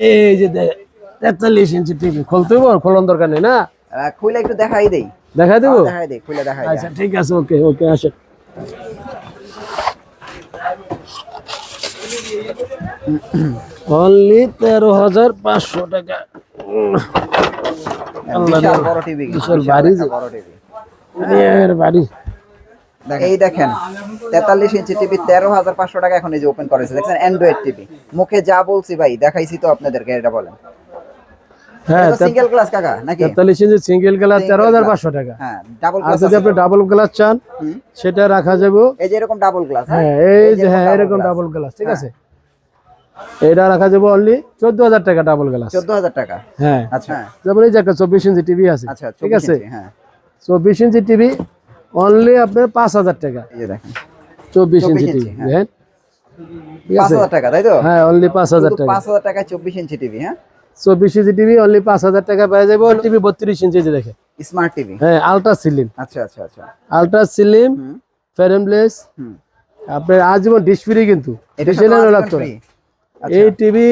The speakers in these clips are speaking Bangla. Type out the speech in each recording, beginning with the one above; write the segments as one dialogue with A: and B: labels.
A: এই যে তেতাল্লিশ ইঞ্চি টিভি। খুলতে খোলন দরকার নেই না?
B: খুলে একটু দেখাই দেই।
A: দেখাই দেবো?
B: দেখাই দেই খুলে দেখাই
A: আচ্ছা ঠিক আছে ওকে ওকে আসেন অনলি তেরো হাজার পাঁচশো টাকা।
B: বিশাল। বড়
A: বাড়ি যে।
B: বড় টিভি
A: এর বাড়ি
B: এই দেখেন তেতাল্লিশ ইঞ্চি টিভি তেরো হাজার পাঁচশো টাকা এখন এই যে ওপেন করেছে। দেখছেন অ্যান্ড্রয়েড টিভি। মুখে যা বলছি ভাই দেখাইছি তো আপনাদেরকে এটা বলেন।
A: হ্যাঁ
B: সিঙ্গেল ক্লাস কাকা নাকি?
A: তেতাল্লিশ ইঞ্চি সিঙ্গেল টাকা।
B: হ্যাঁ ডাবল ক্লাস
A: যদি আপনি ডাবল গ্লাস চান সেটা রাখা যাবে।
B: এই যে এরকম ডাবল গ্লাস
A: হ্যাঁ? এই যে হ্যাঁ এরকম ডাবল গ্লাস ঠিক আছে? এটা রাখা যাবে অনলি চোদ্দ হাজার টাকা ডাবল গ্লাস
B: চোদ্দ হাজার টাকা?
A: হ্যাঁ।
B: আচ্ছা।
A: যেমন এই যে একটা চব্বিশ ইঞ্চি টিভি আছে
B: আচ্ছা
A: ঠিক আছে?
B: হ্যাঁ।
A: চব্বিশ ইঞ্চি টিভি অনলি আপনার পাঁচ হাজার টাকা।
B: দেখেন।
A: চব্বিশ ইঞ্চি টিভি
B: হ্যাঁ। পাঁচ হাজার টাকা তাই তো?
A: হ্যাঁ অনলি পাঁচ হাজার টাকা।
B: পাঁচ হাজার টাকায় চব্বিশ ইঞ্চি টিভি হ্যাঁ?
A: চব্বিশ ইঞ্চি টিভি অনলি পাঁচ হাজার টাকা পেয়ে যাবে। টিভি বত্রিশ ইঞ্চি দেখে
B: স্মার্ট টিভি।
A: হ্যাঁ আলট্রা সিলিম
B: আচ্ছা আচ্ছা আচ্ছা।
A: আলট্রা সিলিম ফেরেমলেস আপনার আজীবন ডিশ ফ্রি কিন্তু। এই টিভি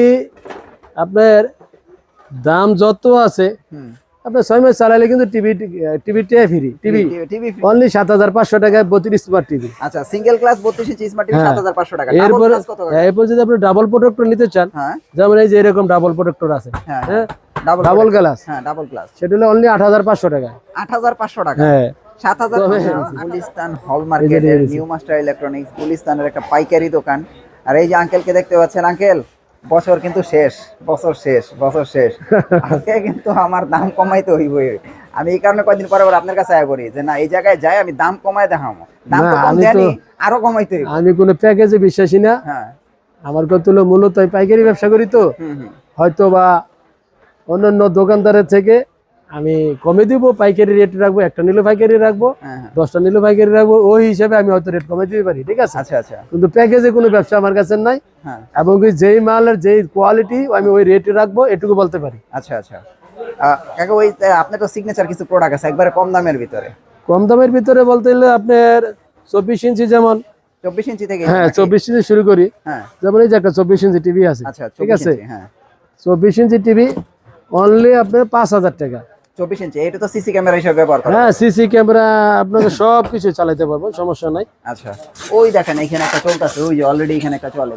A: আপনার দাম যত আছে আপনার ছয় মাস চালাইলে কিন্তু টিভি টিভি টে ফ্রি টিভি
B: টিভি
A: অনলি সাত হাজার পাঁচশো টাকায় বত্রিশ স্মার্ট টিভি
B: আচ্ছা সিঙ্গেল ক্লাস বত্রিশ ইঞ্চি স্মার্ট টিভি
A: হ্যাঁ।
B: সাত হাজার পাঁচশো টাকা।
A: এরপর? এরপর যদি আপনি ডাবল প্রোটেক্টর নিতে চান
B: হ্যাঁ।
A: যেমন এই যে এরকম ডাবল প্রোটেক্টর আছে
B: হ্যাঁ
A: হ্যাঁ?
B: ডাবল
A: ডাবল গ্লাস
B: হ্যাঁ ডাবল ক্লাস
A: সেটা হলো অনলি আট হাজার পাঁচশো টাকা
B: আট হাজার পাঁচশো টাকা।
A: হ্যাঁ।
B: সাত হাজার গুলিস্তান হল মার্কেটের নিউ মাস্টার ইলেকট্রনিক্স গুলিস্তানের একটা পাইকারি দোকান। আর এই যে আঙ্কেলকে দেখতে পাচ্ছেন আঙ্কেল বছর কিন্তু শেষ বছর শেষ বছর শেষ। আজকে কিন্তু আমার দাম কমাইতে হইবই। আমি এই কারণে কয়দিন পরে পরে আপনার কাছে আয় করি যে না এই জায়গায় যাই আমি দাম কমাই দেখাম। দাম তো কম
A: আমি
B: দেয়নি আরও কমাইতে হইব।
A: আমি কোনো প্যাকেজে বিশ্বাসী না।
B: হ্যাঁ।
A: আমার কথা হলো মূলত পাইকারি ব্যবসা করি তো। হয়তো বা অন্যান্য দোকানদারের থেকে আমি কমে দিব পাইকারি রেট রাখব একটা নিলে পাইকারি রাখব
B: হ্যাঁ হ্যাঁ।
A: দশটা নিলে পাইকারি রাখব ওই হিসাবে আমি হয়তো রেট কমে দিতে পারি ঠিক আছে?
B: আচ্ছা আচ্ছা।
A: কিন্তু প্যাকেজে কোনো ব্যবসা আমার কাছে নাই
B: হ্যাঁ।
A: এবং যেই মালের যেই কোয়ালিটি আমি ওই রেটে রাখব এটুকু বলতে পারি।
B: আচ্ছা আচ্ছা। কাকা ওই আপনার তো সিগনেচার কিছু প্রোডাক্ট আছে একবারে কম দামের ভিতরে।
A: কম দামের ভিতরে বলতে গেলে আপনার চব্বিশ ইঞ্চি যেমন
B: চব্বিশ ইঞ্চি থেকে
A: হ্যাঁ চব্বিশ ইঞ্চি শুরু করি। যেমন এই যে একটা চব্বিশ ইঞ্চি টিভি আছে
B: আচ্ছা
A: ঠিক আছে?
B: হ্যাঁ।
A: চব্বিশ ইঞ্চি টিভি অনলি আপনার পাঁচ হাজার টাকা।
B: চব্বিশ ইঞ্চি এটা তো সিসি ক্যামেরা হিসেবে ব্যবহার করা।
A: হ্যাঁ সিসি ক্যামেরা আপনাকে সব কিছু চালাতে পারব সমস্যা নাই।
B: আচ্ছা ওই দেখেন এখানে একটা চলতেছে ওই যে অলরেডি এখানে একটা চলে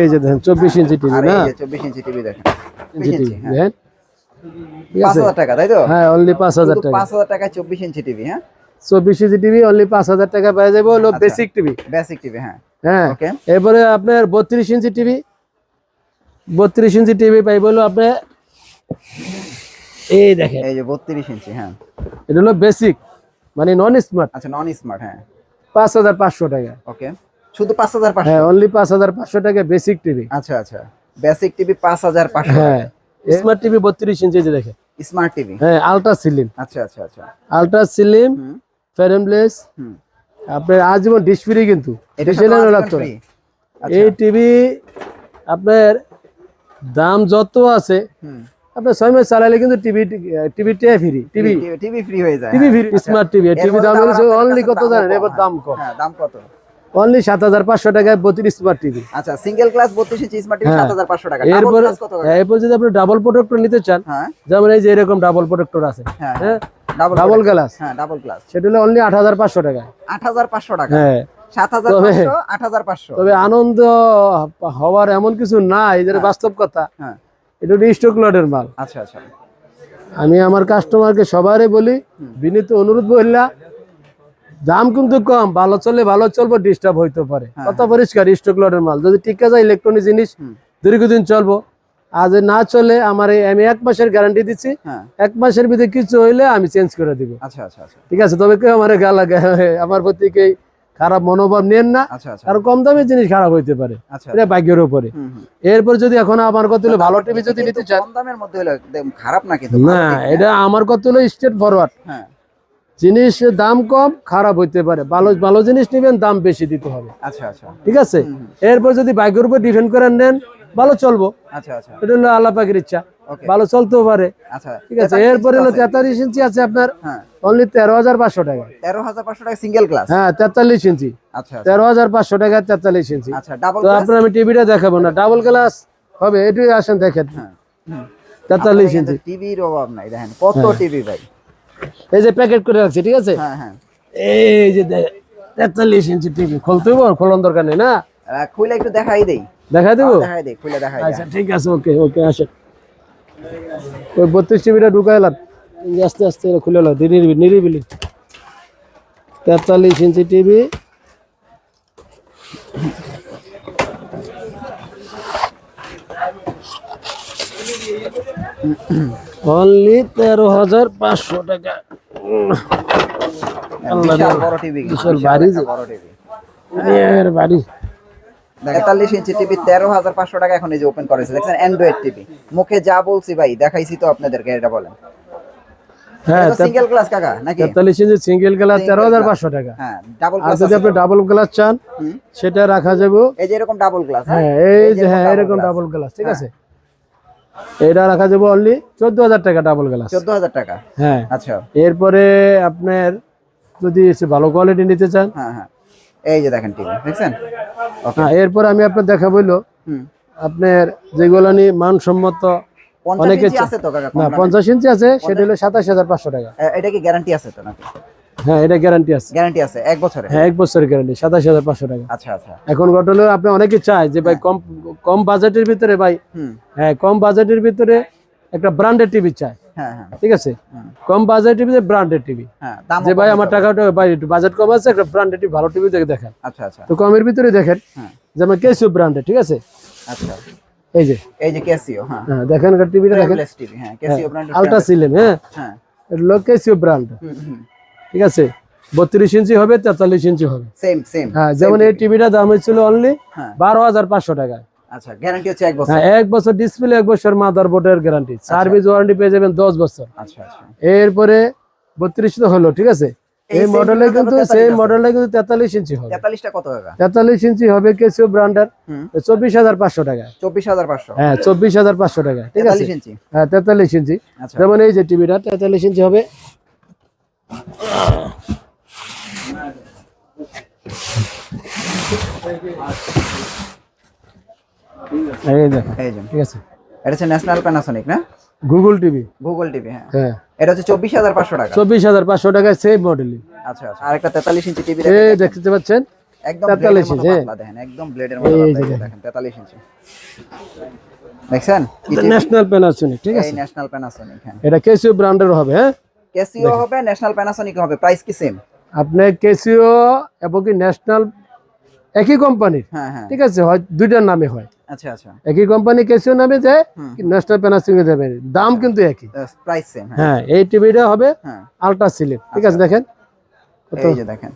A: এই যে দেখেন ইঞ্চি টিভি না?
B: ইঞ্চি টিভি দেখেন 24 হ্যাঁ।
A: দেখেন? ঠিক
B: পাঁচ
A: আছে
B: হাজার টাকা তাই তো?
A: হ্যাঁ অনলি পাঁচ হাজার
B: শুধু
A: টাকা।
B: পাঁচ হাজার টাকায় চব্বিশ ইঞ্চি টিভি হ্যাঁ?
A: চব্বিশ ইঞ্চি টিভি অনলি পাঁচ হাজার টাকা পেয়ে যাব হলো। বেসিক টিভি
B: বেসিক টিভি হ্যাঁ।
A: হ্যাঁ
B: ওকে
A: এরপরে আপনার বত্রিশ ইঞ্চি টিভি বত্রিশ ইঞ্চি টিভি পাই বলো আপনার এই দেখেন।
B: এই যে বত্রিশ ইঞ্চি হ্যাঁ।
A: এটা হলো বেসিক মানে নন স্মার্ট
B: আচ্ছা নন স্মার্ট হ্যাঁ।
A: পাঁচ হাজার পাঁচশো টাকা।
B: ওকে। শুধু পাঁচ হাজার পাঁচশো?
A: হ্যাঁ অনলি পাঁচ হাজার পাঁচশো টাকা বেসিক টিভি
B: আচ্ছা আচ্ছা। বেসিক টিভি পাঁচ হাজার পাঁচশো
A: হ্যাঁ স্মার্ট টিভি বত্রিশ ইঞ্চি যে দেখে
B: স্মার্ট টিভি
A: হ্যাঁ আলট্রা সিলিম
B: আচ্ছা আচ্ছা আচ্ছা।
A: আলট্রা সিলিম ফেরেমলেস
B: হুম।
A: আপনার আজীবন ফ্রি কিন্তু।
B: এটা
A: ডিশ লাগতো।
B: আচ্ছা
A: এই টিভি আপনার দাম যত আছে আপনার ছয় মাস চালাইলে কিন্তু টিভি টিভি টে ফ্রি টিভি
B: টিভি ফ্রি হয়ে যায়
A: টিভি
B: হ্যাঁ।
A: ফ্রি স্মার্ট টিভি টিভি দাম হচ্ছে অনলি কত জানেন? এবার
B: হ্যাঁ।
A: দাম কম।
B: হ্যাঁ দাম কত?
A: অনলি সাত হাজার পাঁচশো টাকায় বত্রিশ স্মার্ট টিভি
B: আচ্ছা সিঙ্গেল ক্লাস বত্রিশ ইঞ্চি স্মার্ট টিভি
A: হ্যাঁ।
B: সাত হাজার পাঁচশো টাকা। ডাবল
A: এরপর
B: কত?
A: এরপর যদি আপনি ডাবল প্রোটেক্টর নিতে চান
B: হ্যাঁ।
A: যেমন এই যে এরকম ডাবল প্রোটেক্টর আছে
B: হ্যাঁ
A: হ্যাঁ।
B: ডাবল
A: ডাবল গ্লাস
B: হ্যাঁ ডাবল ক্লাস
A: সেটা হলো অনলি আট হাজার পাঁচশো টাকা।
B: আট হাজার পাঁচশো টাকা।
A: হ্যাঁ।
B: সাত হাজার
A: তবে-
B: পাঁচশো আট হাজার পাঁচশো।
A: তবে আনন্দ হওয়ার এমন কিছু নাই যেটা বাস্তব কথা।
B: হ্যাঁ।
A: এটা স্টক লটের মাল।
B: আচ্ছা আচ্ছা।
A: আমি আমার কাস্টমারকে সবারই বলি বিনীত অনুরোধ বললা দাম কিন্তু কম ভালো চলে ভালো চলবো ডিস্টার্ব হইতে পারে।
B: হ্যাঁ,
A: কত পরিষ্কার স্টক লটের মাল। যদি টিকা যায় ইলেকট্রনিক জিনিস দীর্ঘদিন চলবো। আজ না চলে আমার আমি এক মাসের গ্যারান্টি দিচ্ছি
B: হ্যাঁ।
A: এক মাসের ভিতরে কিছু হইলে আমি চেঞ্জ করে দিব।
B: আচ্ছা আচ্ছা আচ্ছা।
A: ঠিক আছে তবে কেউ আমার গালা আমার প্রতি খারাপ মনোভাব নেন না
B: আচ্ছা আচ্ছা।
A: কারণ কম দামের জিনিস খারাপ হইতে পারে।
B: আচ্ছা
A: এটা ভাগ্যের উপরে। এরপর যদি এখন আমার কত হলো ভালো টিভি যদি নিতে চান
B: কম দামের মধ্যে হলো খারাপ না কিন্তু
A: না এটা আমার কত হলো স্টেট ফরওয়ার্ড
B: হ্যাঁ।
A: জিনিস দাম কম খারাপ হইতে পারে। ভালো ভালো জিনিস নেবেন দাম বেশি দিতে হবে।
B: আচ্ছা আচ্ছা।
A: ঠিক আছে। এরপর যদি বাইকের উপর ডিপেন্ড করে নেন। ভালো চলবো।
B: আচ্ছা আচ্ছা।
A: এটা হলো আল্লাহ পাকের ইচ্ছা। ভালো চলতেও পারে।
B: আচ্ছা।
A: ঠিক আছে? এরপরে হলো তেতাল্লিশ ইঞ্চি আছে আপনার।
B: হ্যাঁ।
A: অনলি তেরো হাজার পাঁচশো টাকা।
B: তেরো হাজার পাঁচশো টাকা সিঙ্গেল ক্লাস
A: হ্যাঁ তেতাল্লিশ ইঞ্চি।
B: আচ্ছা আচ্ছা।
A: তেরো হাজার পাঁচশো টাকা তেতাল্লিশ ইঞ্চি।
B: আচ্ছা ডাবল
A: তো আপনার আমি টিভিটা দেখাবো না। ডাবল গ্লাস হবে এটাই আসেন দেখেন।
B: হ্যাঁ।
A: তেতাল্লিশ ইঞ্চি।
B: টিভির অভাব নাই দেখেন। কত
A: হ্যাঁ।
B: টিভি ভাই?
A: এই যে প্যাকেট করে রাখছি ঠিক আছে?
B: হ্যাঁ হ্যাঁ।
A: এই যে তেতাল্লিশ ইঞ্চি টিভি খুলতে হইব খোলন দরকার নেই না?
B: খুলে একটু দেখাই দেই।
A: দেখাই দেবো?
B: দেখাই দেই খুলে দেখাই
A: আচ্ছা ঠিক আছে ওকে ওকে আসেন। ওই বত্রিশ টিভিটা ঢুকাইলাম। আস্তে আস্তে এটা খুলে এলো নিরিবিলি নিরিবিলি। তেতাল্লিশ ইঞ্চি টিভি। অনলি তেরো হাজার পাঁচশো টাকা।
B: বিশাল বাড়ি তেতাল্লিশ ইঞ্চি টিভি তেরো হাজার পাঁচশো টাকা এখন এই যে ওপেন করেছে। দেখছেন অ্যান্ড্রয়েড টিভি। মুখে যা বলছি ভাই দেখাইছি তো আপনাদেরকে এটা বলেন।
A: হ্যাঁ
B: সিঙ্গেল কাকা নাকি?
A: ইঞ্চি পাঁচশো টাকা।
B: হ্যাঁ ডাবল
A: আর
B: ক্লাস
A: যদি আপনি ডাবল গ্লাস চান সেটা রাখা যাবে।
B: এই যে এরকম ডাবল ক্লাস
A: হ্যাঁ? এই যে হ্যাঁ এরকম ডাবল গ্লাস ঠিক আছে? এটা রাখা যাবে অনলি টাকা ডাবল গ্লাস
B: চোদ্দ হাজার টাকা?
A: হ্যাঁ।
B: আচ্ছা।
A: এরপরে আপনার যদি ভালো কোয়ালিটি নিতে চান।
B: হ্যাঁ হ্যাঁ। এই যে দেখেন টিভি দেখছেন? ওকে
A: হ্যাঁ এরপরে আমি আপনার দেখা বলল আপনার যেগুলো নিয়ে মানসম্মত অনেকে
B: ইঞ্চি আছে তো কাকা
A: না পঞ্চাশ ইঞ্চি আছে সেটা হলো সাতাশ হাজার পাঁচশো টাকা।
B: এটা কি গ্যারান্টি আছে তো নাকি?
A: হ্যাঁ এটা গ্যারান্টি আছে।
B: গ্যারান্টি আছে এক বছরে
A: হ্যাঁ এক বছরের গ্যারান্টি সাতাশ হাজার পাঁচশো টাকা।
B: আচ্ছা আচ্ছা।
A: এখন ঘটনা আপনি অনেকে চায় যে ভাই কম কম বাজেটের ভিতরে ভাই হ্যাঁ কম বাজেটের ভিতরে একটা ব্র্যান্ডেড টিভি চায়।
B: হ্যাঁ হ্যাঁ।
A: ঠিক আছে? কম বাজেটের টিভিতে ব্র্যান্ডেড টিভি
B: হ্যাঁ
A: যে ভাই আমার টাকাটা ভাই একটু বাজেট কম আছে একটা ব্র্যান্ডেড টিভি ভালো টিভি দেখে দেখেন।
B: আচ্ছা আচ্ছা।
A: তো কমের ভিতরে দেখেন
B: হ্যাঁ।
A: যেমন কেসিও ব্র্যান্ডেড ঠিক আছে?
B: আচ্ছা।
A: এই যে।
B: এই যে ক্যাসিও হ্যাঁ।
A: দেখেন টিভিটা দেখেন।
B: টিভি হ্যাঁ ক্যাসিও ব্র্যান্ড
A: আলট্রা সিলেম হ্যাঁ?
B: হ্যাঁ
A: এটা কেসিও ব্র্যান্ড ঠিক আছে? বত্রিশ ইঞ্চি হবে তেতাল্লিশ ইঞ্চি হবে।
B: সেম সেম
A: হ্যাঁ যেমন এই টিভিটা দাম হয়েছিল অনলি
B: হ্যাঁ।
A: বারো হাজার পাঁচশো টাকা
B: আচ্ছা গ্যারান্টি হচ্ছে এক বছর।
A: হ্যাঁ এক বছর ডিসপ্লে এক বছর মাদার বোর্ডের গ্যারান্টি সার্ভিস ওয়ারেন্টি পেয়ে যাবেন দশ বছর।
B: আচ্ছা আচ্ছা।
A: এরপরে বত্রিশ তো হলো ঠিক আছে?
B: এই
A: মডেলে কিন্তু সেই। মডেলে কিন্তু তেতাল্লিশ ইঞ্চি হবে।
B: তেতাল্লিশটা কত টাকা?
A: তেতাল্লিশ ইঞ্চি হবে কেসিও ব্র্যান্ডের।
B: হুম।
A: চব্বিশ হাজার পাঁচশো টাকা।
B: চব্বিশ হাজার পাঁচশো।
A: হ্যাঁ চব্বিশ হাজার পাঁচশো টাকা। ঠিক আছে?
B: তেতাল্লিশ ইঞ্চি।
A: হ্যাঁ তেতাল্লিশ ইঞ্চি।
B: আচ্ছা।
A: যেমন এই যে টিভিটা তেতাল্লিশ ইঞ্চি হবে। এই দেখো
B: এই যে।
A: ঠিক আছে?
B: এটা হচ্ছে ন্যাশনাল প্যানাসোনিক না?
A: গুগল টিভি
B: গুগল টিভি হ্যাঁ।
A: হ্যাঁ।
B: এটা হচ্ছে চব্বিশ হাজার পাঁচশো টাকা।
A: চব্বিশ হাজার পাঁচশো টাকায় সেম মডেলই
B: আচ্ছা আচ্ছা আর তেতাল্লিশ ইঞ্চি টিভি
A: দেখতে পাচ্ছেন?
B: একদম
A: 43 ইঞ্চি, হ্যাঁ।
B: দেখেন একদম ব্লেডের মতো দেখেন তেতাল্লিশ ইঞ্চি। দেখছেন?
A: ন্যাশনাল প্যানাসোনিক ঠিক আছে?
B: ন্যাশনাল প্যানাসোনিক হ্যাঁ।
A: এটা কেসিও ব্র্যান্ডের হবে হ্যাঁ?
B: ক্যাসিও হবে ন্যাশনাল প্যানাসোনিক হবে প্রাইস কি সেম
A: আপনার কেসিও এবং কি ন্যাশনাল একই কোম্পানির
B: হ্যাঁ হ্যাঁ।
A: ঠিক আছে হয় দুইটার নামে হয়।
B: আচ্ছা আচ্ছা।
A: একই কোম্পানি নামে যায় ন্যাশনাল দেবে। দাম কিন্তু একই।
B: প্রাইস সেম হ্যাঁ।
A: এই টিভিটা হবে আলট্রা ঠিক আছে দেখেন?
B: এই যে দেখেন।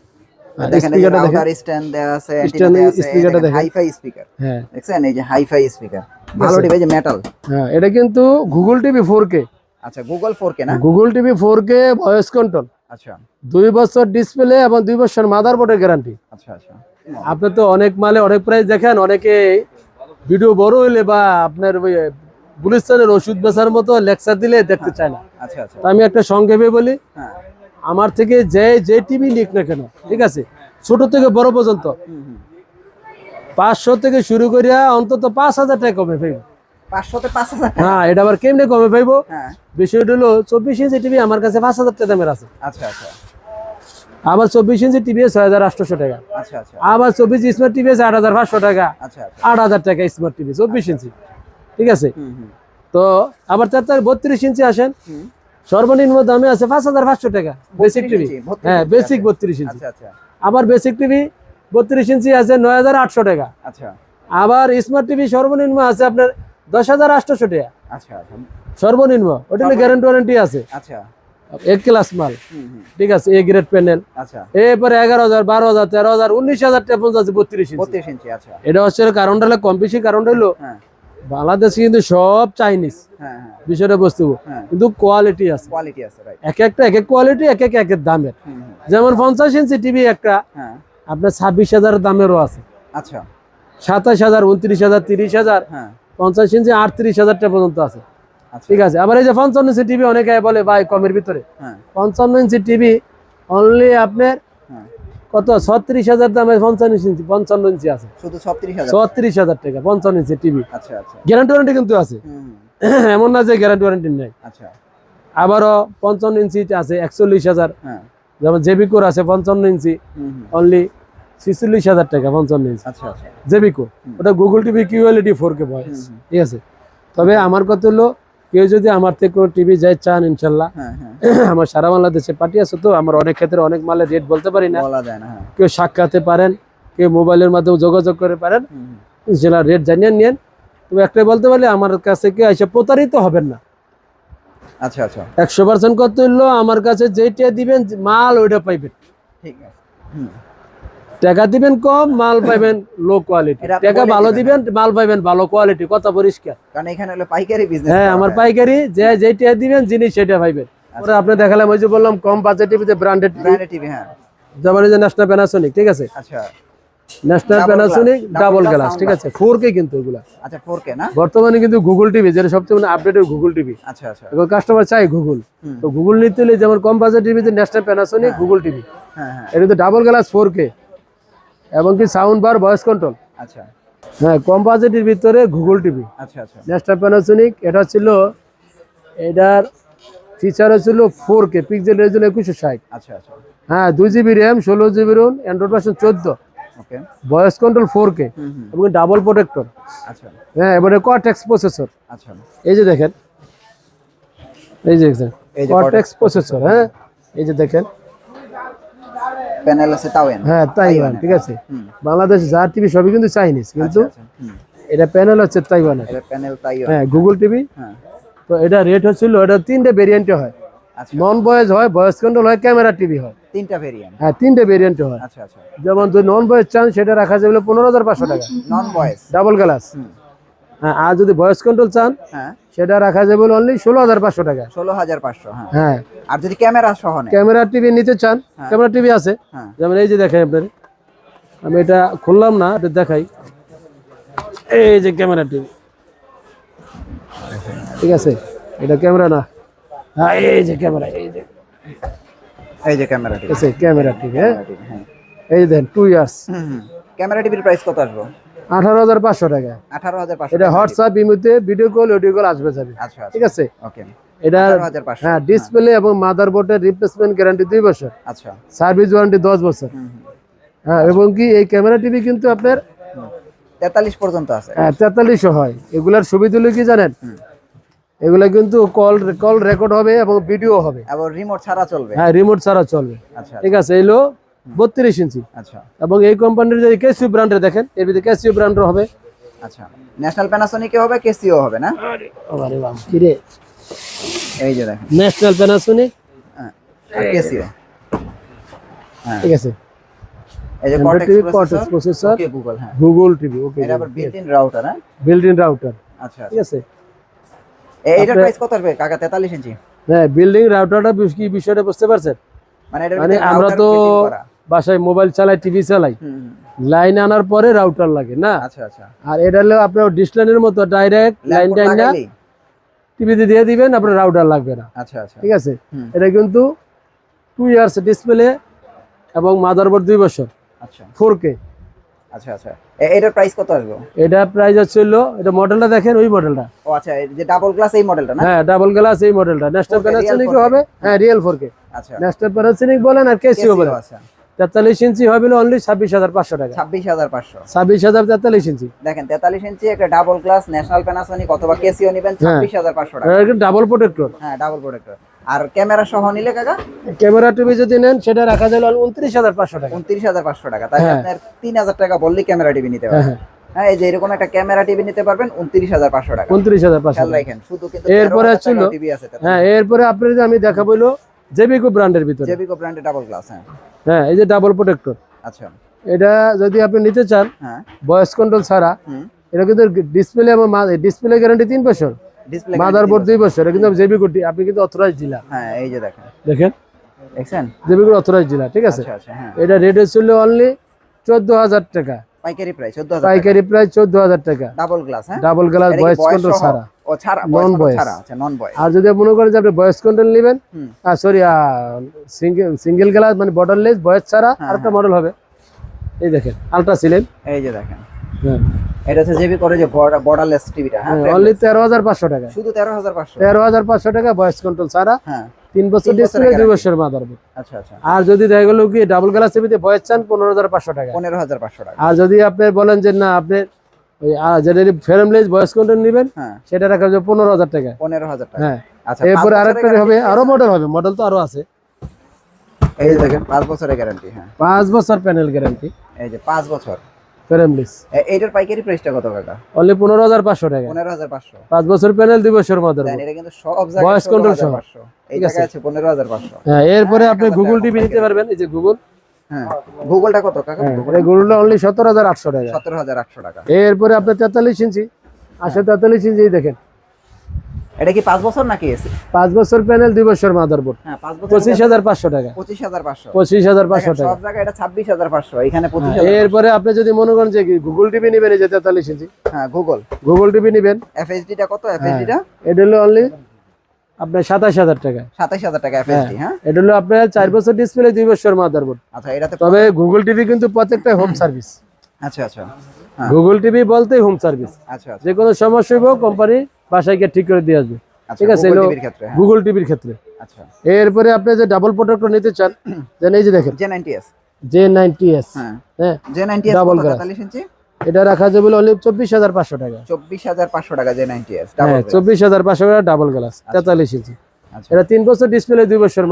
A: এটা কিন্তু গুগল টিভি ফোর কে
B: আচ্ছা গুগল 4K না?
A: Google TV four K voice control
B: আচ্ছা।
A: দুই বছর ডিসপ্লে এবং দুই বছর মাদার বোর্ডের গ্যারান্টি
B: আচ্ছা আচ্ছা।
A: আপনি তো অনেক মালে অনেক প্রাইস দেখেন অনেকে ভিডিও বড় হইলে বা আপনার গুলিস্তানের ওষুধ বেচার মতো লেকচার দিলে দেখতে চায় না।
B: আচ্ছা আচ্ছা।
A: তো আমি একটা সংক্ষেপে বলি
B: হ্যাঁ।
A: আমার থেকে যে যে টিভি নিক না কেন ঠিক আছে? ছোট থেকে বড় পর্যন্ত। পাঁচশো থেকে শুরু করিয়া অন্তত পাঁচ হাজার টাকা কমে
B: হাজার
A: হ্যাঁ এটা আবার কেমনে কমে পাইব?
B: হ্যাঁ।
A: বিষয়টা হলো চব্বিশ ইঞ্চি টিভি আমার কাছে পাঁচ হাজার টাকা দামের আছে।
B: আচ্ছা আচ্ছা।
A: আবার চব্বিশ ইঞ্চি টিভি ছয় হাজার আটশোশো টাকা।
B: আচ্ছা আচ্ছা।
A: আবার চব্বিশ স্মার্ট টিভি আছে আট হাজার পাঁচশো টাকা।
B: আচ্ছা
A: আট হাজার টাকা স্মার্ট টিভি চব্বিশ ইঞ্চি। ঠিক আছে? তো আবার তেতাল্লিশ বত্রিশ ইঞ্চি আসেন। সর্বনিম্ন দামে আছে পাঁচ হাজার পাঁচশো টাকা। বেসিক টিভি হ্যাঁ বেসিক বত্রিশ ইঞ্চি।
B: আচ্ছা
A: আবার বেসিক টিভি বত্রিশ ইঞ্চি আছে নয় হাজার আটশো টাকা।
B: আচ্ছা।
A: আবার স্মার্ট টিভি সর্বনিম্ন আছে আপনার দশ হাজার আটশোশো টাকা। সর্বনিম্ন ওটা গ্যারান্টি ওয়ারেন্টি আছে।
B: আচ্ছা।
A: এক ক্লাস মাল। ঠিক আছে এ গ্রেড প্যানেল
B: আচ্ছা।
A: এরপরে এগারো হাজার বারো হাজার তেরো হাজার উনিশ হাজার টাকা আছে বত্রিশ
B: বত্রিশ ইঞ্চি আচ্ছা।
A: এটা হচ্ছে কারণটা হলো কম বেশি কারণটা হলো
B: হ্যাঁ।
A: বাংলাদেশে কিন্তু সব চাইনিজ
B: হ্যাঁ হ্যাঁ।
A: বিষয়টা
B: হ্যাঁ।
A: কিন্তু কোয়ালিটি আছে।
B: কোয়ালিটি আছে
A: এক একটা এক এক কোয়ালিটি এক এক এক দামের। যেমন পঞ্চাশ ইঞ্চি টিভি একটা আপনার ছাব্বিশ হাজার দামেরও আছে।
B: আচ্ছা।
A: সাতাশ হাজার উনত্রিশ হাজার তিরিশ হাজার পঞ্চাশ ইঞ্চি আটত্রিশ হাজার টাকা পর্যন্ত আছে। ঠিক আছে। আবার এই যে পঞ্চান্ন ইঞ্চি টিভি অনেকে বলে ভাই কমের ভিতরে।
B: হ্যাঁ।
A: পঞ্চান্ন ইঞ্চি টিভি অনলি আপনার
B: হ্যাঁ।
A: কত? ছত্রিশ হাজার দামে পঞ্চান্ন ইঞ্চি পঞ্চান্ন ইঞ্চি আছে।
B: শুধু ছত্রিশ হাজার।
A: টাকা পঞ্চান্ন ইঞ্চি টিভি
B: আচ্ছা আচ্ছা।
A: গ্যারান্টি ওয়ারেন্টি কিন্তু আছে। এমন না যে গ্যারান্টি ওয়ারেন্টি নেই।
B: আচ্ছা।
A: আবারও পঞ্চান্ন ইঞ্চি আছে একচল্লিশ হাজার।
B: হ্যাঁ।
A: যেমন জেবিকোর আছে পঞ্চান্ন ইঞ্চি। অনলি ছিচল্লিশ হাজার টাকা পঞ্চান্ন ইঞ্চি।
B: আচ্ছা আচ্ছা।
A: জেবিকো ওটা Google TV QLED four K voice. ঠিক আছে। তবে আমার কথা হলো কেউ যদি আমার থেকে কোনো টিভি যায় চান ইনশাল্লাহ।
B: হ্যাঁ হ্যাঁ।
A: আমার সারা বাংলাদেশে পার্টি আছে তো আমার অনেক ক্ষেত্রে অনেক মালের রেট বলতে পারি না।
B: হ্যাঁ।
A: কেউ সাক্ষাতে পারেন কেউ মোবাইলের মাধ্যমে যোগাযোগ করে পারেন
B: হুম।
A: রেট জানিয়ে নিন তবে একটাই বলতে পারি আমার কাছে কেউ এসে প্রতারিত হবেন না।
B: আচ্ছা আচ্ছা।
A: একশো পার্সেন্ট কত হইল আমার কাছে যেইটা দিবেন মাল ওইটা পাইবেন।
B: ঠিক আছে।
A: টাকা দিবেন কম মাল পাইবেন লো কোয়ালিটি টাকা ভালো
B: দিবেন।
A: মাল পাইবেন ভালো কোয়ালিটি কথা পরিষ্কার।
B: কারণ এখানে হলো পাইকারি বিজনেস
A: হ্যাঁ আমার পাইকারি যে যেইটা দিবেন জিনিস সেটা পাইবেন। ওরা আপনি দেখালাম ওই যে বললাম কম বাজেট টিভিতে ব্র্যান্ডেড
B: ব্র্যান্ডেড টিভি হ্যাঁ।
A: যেমন যে ন্যাশনাল প্যানাসোনিক ঠিক আছে?
B: আচ্ছা।
A: ন্যাশনাল প্যানাসোনিক ডাবল গ্লাস ঠিক
B: আছে।
A: আছে। ফোর কে কিন্তু এগুলা।
B: আচ্ছা ফোর কে না?
A: বর্তমানে কিন্তু গুগল টিভি যেটা সবচেয়ে মানে আপডেটেড গুগল টিভি
B: আচ্ছা আচ্ছা।
A: এখন কাস্টমার চাই গুগল তো গুগল নিতে হলে যেমন কম বাজেট টিভিতে ন্যাশনাল প্যানাসোনিক গুগল টিভি
B: হ্যাঁ হ্যাঁ।
A: এটা তো ডাবল গ্লাস ফোর কে এবং কি সাউন্ড বার ভয়েস কন্ট্রোল
B: আচ্ছা।
A: হ্যাঁ কম বাজেটের ভিতরে গুগল টিভি
B: আচ্ছা আচ্ছা।
A: ন্যাশনাল প্যানাসোনিক এটা ছিল এটার ফিচার হচ্ছিল ফোর কে পিক্সেল রেজুল একুশশো ষাট।
B: আচ্ছা আচ্ছা।
A: হ্যাঁ দুই জিবি র্যাম ষোলো জিবি রোম অ্যান্ড্রয়েড ভার্সন চোদ্দ।
B: Okay
A: voice control four K এবং ডাবল প্রোটেক্টর
B: আচ্ছা।
A: হ্যাঁ এবারে কটেক্স প্রসেসর
B: আচ্ছা।
A: এই যে দেখেন। এই যে দেখেন।
B: এই যে
A: কটেক্স প্রসেসর হ্যাঁ। এই যে দেখেন।
B: প্যানেল আছে তাওয়েন
A: হ্যাঁ তাইওয়ান ঠিক আছে? বাংলাদেশ যা টিভি সবই কিন্তু চাইনিজ কিন্তু
B: আচ্ছা আচ্ছা
A: এটা প্যানেল হচ্ছে তাইওয়ানের
B: এটা প্যানেল তাইওয়ান।
A: হ্যাঁ গুগল টিভি।
B: হ্যাঁ।
A: তো এটা রেট হচ্ছিল এটা তিনটে ভেরিয়েন্টে হয়।
B: আচ্ছা।
A: নন ভয়েস হয় ভয়েস কন্ট্রোল হয় ক্যামেরা টিভি হয়।
B: তিনটা ভেরিয়েন্ট
A: হ্যাঁ তিনটে ভেরিয়েন্টে হয়।
B: আচ্ছা আচ্ছা।
A: যেমন যদি নন ভয়েস চান সেটা রাখা যাবে পনেরো হাজার পাঁচশো টাকা।
B: নন ভয়েস
A: ডাবল গ্লাস হ্যাঁ আর যদি ভয়েস কন্ট্রোল চান
B: হ্যাঁ।
A: সেটা রাখা যাবে অনলি ষোলো হাজার পাঁচশো টাকা।
B: ষোলো হাজার পাঁচশো হ্যাঁ।
A: হ্যাঁ।
B: আর যদি ক্যামেরা সহ
A: ক্যামেরা টিভি নিতে চান
B: হ্যাঁ।
A: ক্যামেরা টিভি আছে।
B: হ্যাঁ।
A: যেমন এই যে দেখাই আপনার আমি এটা খুললাম না এটা দেখাই। এই যে ক্যামেরা টিভি। ঠিক আছে? এটা ক্যামেরা না। হ্যাঁ এই যে ক্যামেরা এই যে।
B: এই যে ক্যামেরা
A: ঠিক আছে ক্যামেরা টিভি হ্যাঁ। এই দেন টু ইয়ার্স
B: ক্যামেরা টিভির প্রাইস কত আসবে?
A: আঠারো হাজার পাঁচশো টাকা।
B: আঠারো হাজার
A: এটা হোয়াটসঅ্যাপ ইমুতে ভিডিও কল অডিও কল আসবে যাবে। ঠিক আছে?
B: ওকে।
A: এটা হ্যাঁ ডিসপ্লে এবং মাদারবোর্ডের রিপ্লেসমেন্ট গ্যারান্টি দুই বছর।
B: আচ্ছা।
A: সার্ভিস ওয়ারেন্টি দশ বছর। হ্যাঁ এবং কি এই ক্যামেরা টিভি কিন্তু আপনার
B: তেতাল্লিশ পর্যন্ত আছে।
A: হ্যাঁ তেতাল্লিশশো হয়। এগুলার সুবিধা হলো কি জানেন। এগুলা কিন্তু কল কল রেকর্ড হবে এবং ভিডিও হবে।
B: আবার রিমোট ছাড়া চলবে।
A: হ্যাঁ রিমোট ছাড়া চলবে।
B: আচ্ছা।
A: ঠিক আছে এলো বত্রিশ ইঞ্চি।
B: আচ্ছা।
A: এবং এই কোম্পানির যদি ক্যাসিও ব্র্যান্ডের দেখেন এর ভিতরে ক্যাসিও ব্র্যান্ডের হবে।
B: আচ্ছা। ন্যাশনাল প্যানাসোনিকে হবে কেসিও হবে না?
A: আরে বাবা, কি রে?
B: এই যে দেখেন।
A: ন্যাশনাল প্যানাসোনিক
B: হ্যাঁ আর কেসিও হ্যাঁ।
A: ঠিক আছে।
B: এই যে কর্টেক্স
A: processor,
B: ওকে গুগল হ্যাঁ।
A: গুগল টিভি ওকে
B: এটা আবার বিল্ট ইন রাউটার হ্যাঁ
A: বিল্ট ইন রাউটার
B: আচ্ছা
A: ঠিক আছে।
B: এই- এইটার প্রাইস কত আসবে কাকা? 43 ইঞ্চি?
A: হ্যাঁ বিল্ডিং রাউটারটা কি বিষয়টা বুঝতে পারছেন?
B: মানে এটা
A: মানে আমরা তো বাসায় মোবাইল চালাই টিভি চালাই। লাইন আনার পরে রাউটার লাগে না?
B: আচ্ছা আচ্ছা।
A: আর এটা হলো আপনার ডিসলাইনের মতো ডাইরেক্ট লাইন টাইন না। টিভিতে দিয়ে দিবেন আপনার রাউটার লাগবে না।
B: আচ্ছা আচ্ছা।
A: ঠিক আছে? এটা কিন্তু টু ইয়ার্স ডিসপ্লে এবং মাদারবোর্ড দুই বছর।
B: আচ্ছা।
A: ফোর কে
B: আচ্ছা আচ্ছা। এটার প্রাইস কত আসবে?
A: এটা প্রাইস হচ্ছিল এটা মডেলটা দেখেন ওই মডেলটা
B: ও আচ্ছা এই যে ডাবল গ্লাস এই মডেলটা না?
A: হ্যাঁ ডাবল গ্লাস এই মডেলটা
B: 4K,
A: প্যানাসোনিক হবে। হ্যাঁ রিয়েল ফোর কে
B: আচ্ছা।
A: ন্যাশনাল প্যানাসোনিক বলেন আর কেসিও বলেন।
B: আচ্ছা।
A: তেতাল্লিশ ইঞ্চি হবে অনলি ছাব্বিশ হাজার পাঁচশো টাকা।
B: 26500
A: ছাব্বিশ হাজার তেতাল্লিশ ইঞ্চি।
B: দেখেন 43 ইঞ্চি একটা ডাবল গ্লাস ন্যাশনাল প্যানাসোনিক অথবা কেসিও নেবেন
A: হ্যাঁ।
B: 26500 টাকা।
A: ডাবল প্রোটেক্টর
B: হ্যাঁ ডাবল প্রোটেক্টর আর ক্যামেরা সহ নিলে কাকা?
A: ক্যামেরা টিভি যদি নেন সেটা রাখা যাবে উনত্রিশ হাজার পাঁচশো টাকা।
B: 29500 টাকা। তাই
A: হ্যাঁ।
B: আপনার 3000 টাকা বললেই ক্যামেরা টিভি নিতে পারবেন।
A: হ্যাঁ
B: হ্যাঁ। এই যে এরকম একটা ক্যামেরা টিভি নিতে পারবেন 29500 টাকা।
A: উনত্রিশ হাজার পাঁচশো টাকা।
B: শুধু কিন্তু
A: এরপরে
B: টিভি আছে
A: হ্যাঁ এরপরে আপনার আমি দেখাবো হলো জেবিকো ব্র্যান্ডের ভিতরে।
B: জেবিকো ব্র্যান্ডের ডাবল গ্লাস হ্যাঁ।
A: হ্যাঁ এই যে ডাবল প্রোটেক্টর
B: আচ্ছা।
A: এটা যদি আপনি নিতে চান
B: হ্যাঁ।
A: ভয়েস কন্ট্রোল ছাড়া এটা কিন্তু ডিসপ্লে এবং ডিসপ্লে গ্যারান্টি তিন বছর।
B: ডিসপ্লে
A: মাদারবোর্ড দুই বছর। এটা কিন্তু জেবিকো আপনি কিন্তু অথরাইজ দিলা
B: হ্যাঁ এই যে দেখেন।
A: দেখেন।
B: দেখছেন?
A: জেবিকো অথরাইজ দিলা ঠিক আছে?
B: আচ্ছা আচ্ছা হ্যাঁ।
A: এটা রেট ছিল অনলি চোদ্দ হাজার টাকা।
B: পাইকারি প্রাইস 14000
A: পাইকারি চোদ্দ হাজার টাকা।
B: ডাবল গ্লাস হ্যাঁ?
A: ডাবল গ্লাস ভয়েস
B: বয়স
A: কন্ট্রোল ছাড়া।
B: ও ছাড়া
A: Non
B: বয়স আচ্ছা নন
A: আর যদি মনে করেন যে আপনি ভয়েস কন্ট্রোল নেবেন সরি সিঙ্গেল সিঙ্গেল গ্লাস মানে বর্ডারলেস ভয়েস ছাড়া
B: হ্যাঁ,
A: আরেকটা মডেল হবে। এই দেখেন আলট্রা সিলেন
B: এই যে দেখেন। এটা হচ্ছে জেবি করে যে বর্ডারলেস টিভিটা হ্যাঁ
A: অনলি হাজার পাঁচশো টাকা।
B: শুধু
A: টাকা ভয়েস কন্ট্রোল ছাড়া
B: হ্যাঁ।
A: তিন বছর
B: তিন
A: ডিসপ্লে দুই বছর মাদারবোর্ড
B: আচ্ছা আচ্ছা।
A: আর যদি দেখা গেল কি ডাবল গ্লাস টিভিতে ভয়েস চান পনেরো হাজার পাঁচশো টাকা।
B: পনেরো হাজার পাঁচশো টাকা।
A: আর যদি আপনি বলেন যে না আপনি ওই যেটা ফেরমলেস ভয়েস কন্ট্রোল নেবেন
B: হ্যাঁ।
A: সেটা রাখা যাবে পনেরো হাজার টাকা।
B: পনেরো হাজার টাকা।
A: হ্যাঁ।
B: আচ্ছা
A: এরপরে
B: পাঁচ
A: আরেকটা হবে আরও মডেল হবে মডেল তো আরও আছে।
B: এই দেখেন পাঁচ বছরের গ্যারান্টি হ্যাঁ।
A: পাঁচ বছর প্যানেল গ্যারান্টি
B: এই যে পাঁচ বছর।
A: ফেরমলেস।
B: এইটার পাইকারি প্রাইসটা কত টাকা
A: অনলি পনেরো হাজার পাঁচশো টাকা।
B: পনেরো হাজার পাঁচশো।
A: পাঁচ বছর প্যানেল দুই বছর মাদার
B: এটা কিন্তু সব জায়গায়
A: Voice control সহ।
B: এই জায়গায় আছে পনেরো হাজার পাঁচশো।
A: হ্যাঁ এরপরে আপনি গুগল টিভি নিতে পারবেন এই যে গুগল
B: হ্যাঁ গুগলটা কত কাকা?
A: হ্যাঁ এটা অনলি সত্তর হাজার আটশো টাকা।
B: সতেরো হাজার আটশো টাকা।
A: এরপরে আপনি তেতাল্লিশ ইঞ্চি আসে তেতাল্লিশ ইঞ্চি দেখেন।
B: এটা কি পাঁচ বছর নাকি এসি?
A: পাঁচ বছর প্যানেল দুই বছর মাদারবোর্ড
B: হ্যাঁ পাঁচ বছর
A: পঁচিশ হাজার পাঁচশো টাকা।
B: পঁচিশ হাজার পাঁচশো।
A: পঁচিশ হাজার পাঁচশো
B: দেখেন,
A: টাকা।
B: সব জায়গায় এটা ছাব্বিশ হাজার পাঁচশো এখানে পঁচিশ
A: হ্যাঁ,
B: হাজার
A: এরপরে আপনি যদি মনে করেন যে গুগল টিভি নেবেন এই যে তেতাল্লিশ ইঞ্চি।
B: হ্যাঁ গুগল
A: গুগল টিভি নেবেন।
B: এফএসডিটা কত এফএসডিটা
A: এটা হলো অনলি আপনার সাতাশ হাজার টাকা।
B: সাতাশ হাজার টাকা এফএসডি হ্যাঁ?
A: এটা হলো আপনার চার বছর ডিসপ্লে দুই বছর মাদারবোর্ড
B: আচ্ছা এটাতে
A: তবে গুগল টিভি কিন্তু প্রত্যেকটা হোম সার্ভিস
B: আচ্ছা আচ্ছা। হ্যাঁ।
A: গুগল টিভি বলতেই হোম সার্ভিস
B: আচ্ছা
A: যে কোনো সমস্যা হইব কোম্পানি বাসায় গিয়ে ঠিক করে দিয়ে আসবে।
B: আচ্ছা
A: ঠিক আছে,
B: হ্যাঁ।
A: গুগল টিভির ক্ষেত্রে।
B: আচ্ছা।
A: এরপরে আপনি যে ডাবল প্রোডাক্ট নিতে চান যেন এই যে দেখেন।
B: J ninety S
A: J ninety S
B: হ্যাঁ।
A: হ্যাঁ।
B: J ninety S. তেতাল্লিশ ইঞ্চি?
A: এটা রাখা যাবে অনলি চব্বিশ হাজার পাঁচশো টাকা।
B: চব্বিশ হাজার পাঁচশো টাকা জে নাইনটি
A: হ্যাঁ চব্বিশ হাজার পাঁচশো টাকা ডাবল গ্লাস তেতাল্লিশ ইঞ্চি
B: আচ্ছা।
A: এটা তিন বছর ডিসপ্লে দুই বছর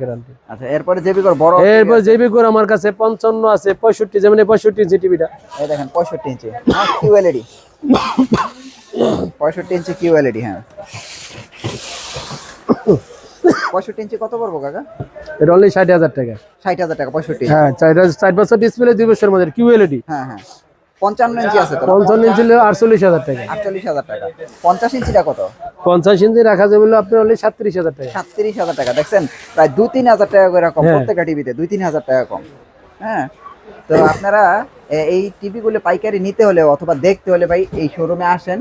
A: গ্যারান্টি
B: আচ্ছা এরপরে জেবি কর বড়
A: এরপর জেবি কোর আমার কাছে পঞ্চান্ন আছে যেমন ইঞ্চি টিভিটা
B: এই দেখেন পঁয়ষট্টি ইঞ্চি হ্যাঁ কিউএলইডি পঁয়ষট্টি ইঞ্চি কিউএলইডি হ্যাঁ। পঁয়ষট্টি ইঞ্চি কত পড়ব কাকা?
A: এটা অনলি ষাট টাকা।
B: ষাট হাজার টাকা পঁয়ষট্টি
A: হ্যাঁ বছর ডিসপ্লে দুই বছর মধ্যে কিউএলইডি
B: হ্যাঁ হ্যাঁ। পঞ্চান্ন ইঞ্চি আছে
A: পঞ্চান্ন ইঞ্চি আটচল্লিশ হাজার টাকা।
B: আটচল্লিশ হাজার টাকা। পঞ্চাশ ইঞ্চিটা কত?
A: পঞ্চাশ ইঞ্চি রাখা যাবে আপনার সাতত্রিশ হাজার টাকা।
B: সাতত্রিশ হাজার টাকা। দেখছেন প্রায় তিন হাজার টাকা করে কম
A: হ্যাঁ।
B: প্রত্যেকটা টিভিতে দুই তিন হাজার টাকা কম। হ্যাঁ? তো আপনারা এই টিভিগুলো পাইকারি নিতে হলে অথবা দেখতে হলে ভাই এই শোরুমে আসেন।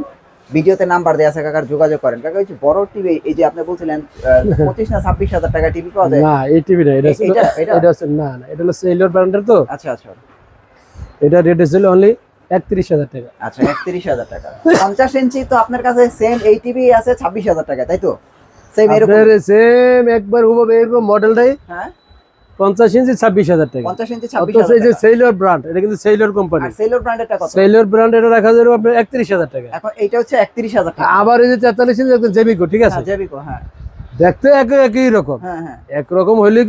B: ভিডিওতে নাম্বার দেওয়া আছে কাকার যোগাযোগ করেন। কাকা যে বড় টিভি এই যে আপনি বলছিলেন পঁচিশ না ছাব্বিশ হাজার টাকা টিভি পাওয়া যায়?
A: না এই টিভি না এটা হচ্ছে না না এটা হলো সেলর ব্র্যান্ডের তো।
B: আচ্ছা আচ্ছা।
A: এটা রেট ছিল অনলি একত্রিশ হাজার টাকা।
B: আচ্ছা একত্রিশ হাজার টাকা। পঞ্চাশ ইঞ্চি তো আপনার কাছে সেম এই টিভি আছে ছাব্বিশ হাজার টাকা তাই তো? সেম এরকম?
A: সেম একবার হুবো এরকম মডেলটাই
B: হ্যাঁ।
A: ইঞ্চি টাকা।
B: ইঞ্চি
A: এই যে সেলর ব্র্যান্ড এটা কিন্তু সেলর কোম্পানি
B: আর সেলোর ব্র্যান্ডেরটা কত?
A: সেলর ব্র্যান্ড এটা রাখা যাবে আপনার একত্রিশ হাজার টাকা।
B: এখন এইটা হচ্ছে একত্রিশ হাজার টাকা।
A: আবার এই যে ইঞ্চি একদম জেবিকো ঠিক আছে?
B: হ্যাঁ জেবিকো হ্যাঁ।
A: দেখতে একই একই রকম।
B: হ্যাঁ হ্যাঁ।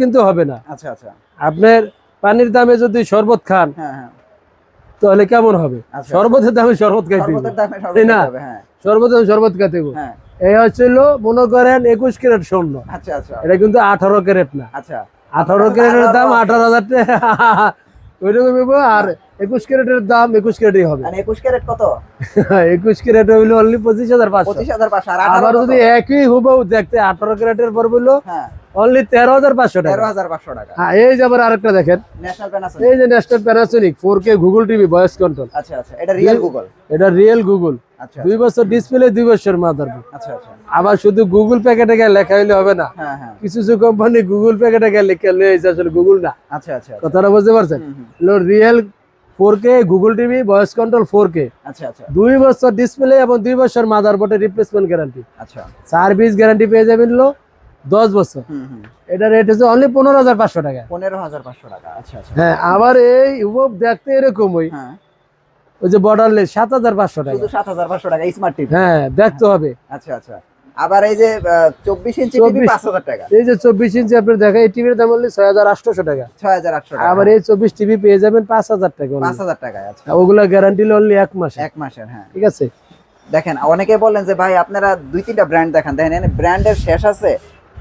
A: কিন্তু হবে না।
B: আচ্ছা আচ্ছা।
A: আপনার পানির দামে যদি শরবত খান
B: হ্যাঁ হ্যাঁ।
A: তাহলে কেমন হবে?
B: আচ্ছা।
A: শরবতের দামে শরবত খাইতে। তাই না?
B: হ্যাঁ।
A: শরবতের দামে শরবত খাইতে।
B: হ্যাঁ।
A: এই হচ্ছিল মনে করেন একুশ ক্যারেট স্বর্ণ।
B: আচ্ছা আচ্ছা।
A: এটা কিন্তু আঠারো ক্যারেট না।
B: আচ্ছা।
A: আঠারো ক্যারেটের দাম
B: আঠারো।
A: হাজার টাকা। ওইরকম আর একুশ ক্যারেটের দাম একুশ ক্যারেটই হবে।
B: মানে একুশ ক্যারেট কত?
A: একুশ ক্যারেট হইল অনলি পঁচিশ হাজার পাঁচশো। আবার যদি একই হুবহু দেখতে আঠারো ক্যারেটের পর বলল
B: হ্যাঁ।
A: অনলি তেরো হাজার পাঁচশো
B: তেরো
A: টাকা
B: হাজার পাঁচশো টাকা।
A: হ্যাঁ এই যে আবার আরেকটা দেখেন। এই যে National Panasonic four K Google TV voice control
B: আচ্ছা আচ্ছা এটা রিয়েল গুগল
A: এটা রিয়েল গুগল
B: আচ্ছা
A: দুই বছর ডিসপ্লে দুই বছর মাদারবোর্ড
B: আচ্ছা আচ্ছা।
A: আবার শুধু গুগল প্যাকেটে গিয়ে লেখা হইলে হবে না।
B: হ্যাঁ হ্যাঁ।
A: কিছু কিছু কোম্পানি গুগল প্যাকেটে গিয়ে লেখা লয়েছে আসলে গুগল না।
B: আচ্ছা আচ্ছা আচ্ছা।
A: কথাটা বুঝতে পারছেন। Real four K Google TV voice control four K
B: আচ্ছা আচ্ছা।
A: দুই বছর ডিসপ্লে এবং দুই বছর মাদারবোর্ডের রিপ্লেসমেন্ট গ্যারান্টি
B: আচ্ছা।
A: সার্ভিস গ্যারান্টি পেয়ে যাবেন হলো দশ বছর। এটা রেট হচ্ছে অনলি পনেরো হাজার পাঁচশো টাকা।
B: পনেরো হাজার পাঁচশো টাকা আচ্ছা আচ্ছা।
A: হ্যাঁ আবার এই উপব দেখতে এরকম ওই
B: হ্যাঁ।
A: ওই যে বর্ডারলেস সাত হাজার পাঁচশো টাকা।
B: সাত হাজার পাঁচশো টাকা স্মার্ট টিভি
A: হ্যাঁ দেখতে হবে।
B: আচ্ছা আচ্ছা। আবার এই যে চব্বিশ ইঞ্চি পাঁচ হাজার টাকা।
A: এই যে চব্বিশ ইঞ্চি আপনার দেখা এই টিভির দাম হলে ছয় হাজার আটশোশো টাকা।
B: ছয় হাজার আটশো টাকা।
A: আবার এই চব্বিশ টিভি পেয়ে যাবেন পাঁচ হাজার টাকা
B: পাঁচ হাজার আচ্ছা।
A: ওগুলা গ্যারান্টি অনলি এক মাসে।
B: এক মাসের হ্যাঁ।
A: ঠিক আছে?
B: দেখেন অনেকে বললেন যে ভাই আপনারা দুই তিনটা ব্র্যান্ড দেখান দেখেন ব্র্যান্ডের শেষ আছে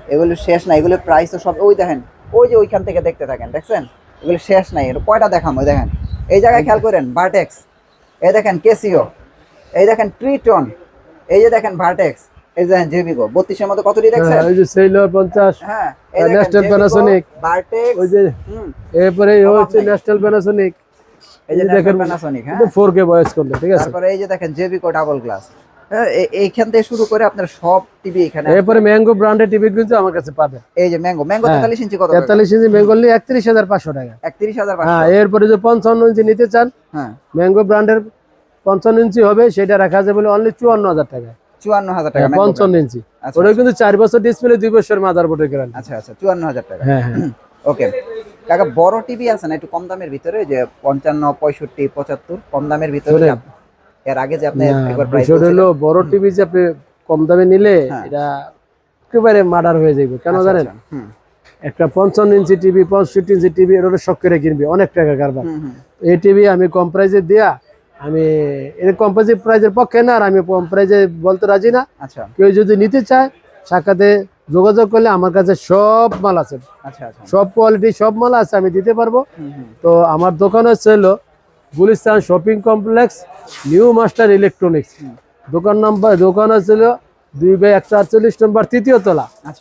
B: এগুলো শেষ নাই এগুলো প্রাইস তো সব ওই দেখেন ওই যে ওইখান থেকে দেখতে থাকেন দেখছেন এগুলো শেষ নাই এর কয়টা দেখাম ওই দেখেন এই জায়গায় খেয়াল করেন ভার্টেক্স এই দেখেন কেসিও এই দেখেন ট্রিটন এই যে দেখেন ভার্টেক্স এই যে দেখেন জেবিকো বত্রিশের মধ্যে কতটি দেখছেন
A: ওই যে সেইলর পঞ্চাশ
B: হ্যাঁ
A: Nestle Panasonic।
B: ভার্টেক্স
A: ওই যে
B: হুম
A: এরপরে এই হচ্ছে। ন্যাশনাল প্যানাসোনিক
B: এই যে দেখেন প্যানাসোনিক হ্যাঁ
A: ফোর কে বয়স করলে ঠিক আছে
B: তারপরে এই যে দেখেন জেবিকো ডাবল গ্লাস এইখান থেকে শুরু করে আপনার সব টিভি এখানে
A: এরপরে ম্যাঙ্গো ব্র্যান্ডের টিভি কিন্তু আমার কাছে পাবে।
B: এই যে ম্যাঙ্গো ম্যাঙ্গো
A: হ্যাঁ।
B: তেতাল্লিশ ইঞ্চি কত
A: তেতাল্লিশ ইঞ্চি ম্যাঙ্গো নিলে একত্রিশ হাজার পাঁচশো টাকা।
B: একত্রিশ হাজার
A: হ্যাঁ এরপরে যে পঞ্চান্ন ইঞ্চি নিতে চান
B: হ্যাঁ।
A: ম্যাঙ্গো ব্র্যান্ডের পঞ্চান্ন ইঞ্চি হবে সেটা রাখা যাবে অনলি চুয়ান্ন হাজার টাকা।
B: চুয়ান্ন হাজার টাকা Mango
A: পঞ্চান্ন
B: brand।
A: ইঞ্চি।
B: আচ্ছা,
A: ওটা কিন্তু চার বছর ডিসপ্লে দুই বছর গ্যারান্টি
B: আচ্ছা আচ্ছা চুয়ান্ন হাজার টাকা।
A: হ্যাঁ হ্যাঁ।
B: ওকে। কাকা বড় টিভি আছে না একটু কম দামের ভিতরে যে পঞ্চান্ন পঁয়ষট্টি পঁচাত্তর কম দামের ভিতরে এর আগে যে আপনি একবার প্রাইস
A: হলো বড় টিভি যে আপনি কম দামে নিলে
B: হ্যাঁ।
A: এটা একেবারে মার্ডার হয়ে যাবে কেন জানেন? একটা পঞ্চান্ন ইঞ্চি টিভি পঁয়ষট্টি ইঞ্চি টিভি এটা শখ করে কিনবে অনেক টাকা কারবার। এই টিভি আমি কম প্রাইজে দেয়া আমি এর কম প্রাইজের পক্ষে না আর আমি কম প্রাইজে বলতে রাজি না।
B: আচ্ছা।
A: কেউ যদি নিতে চায় সাক্ষাতে যোগাযোগ করলে আমার কাছে সব মাল আছে।
B: আচ্ছা আচ্ছা।
A: সব কোয়ালিটি সব মাল আছে আমি দিতে পারব। তো আমার দোকান হচ্ছে হলো Gulistan shopping complex, new master electronics. দোকান নাম্বার, দোকান আছে দুই বাই একশো আটচল্লিশ নম্বর, তৃতীয় তলা।
B: আচ্ছা।